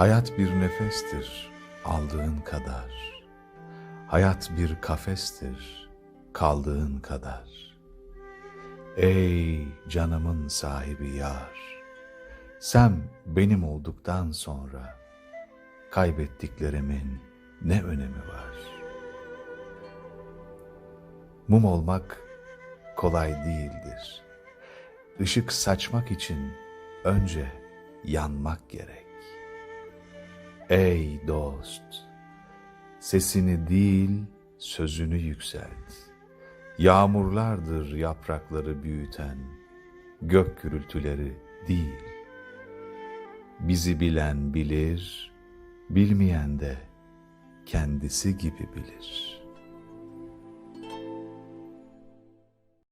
Hayat bir nefestir aldığın kadar. Hayat bir kafestir kaldığın kadar. Ey canımın sahibi yar, sen benim olduktan sonra kaybettiklerimin ne önemi var? Mum olmak kolay değildir. Işık saçmak için önce yanmak gerek. Ey dost, sesini değil sözünü yükselt. Yağmurlardır yaprakları büyüten, gök gürültüleri değil. Bizi bilen bilir, bilmeyen de kendisi gibi bilir.''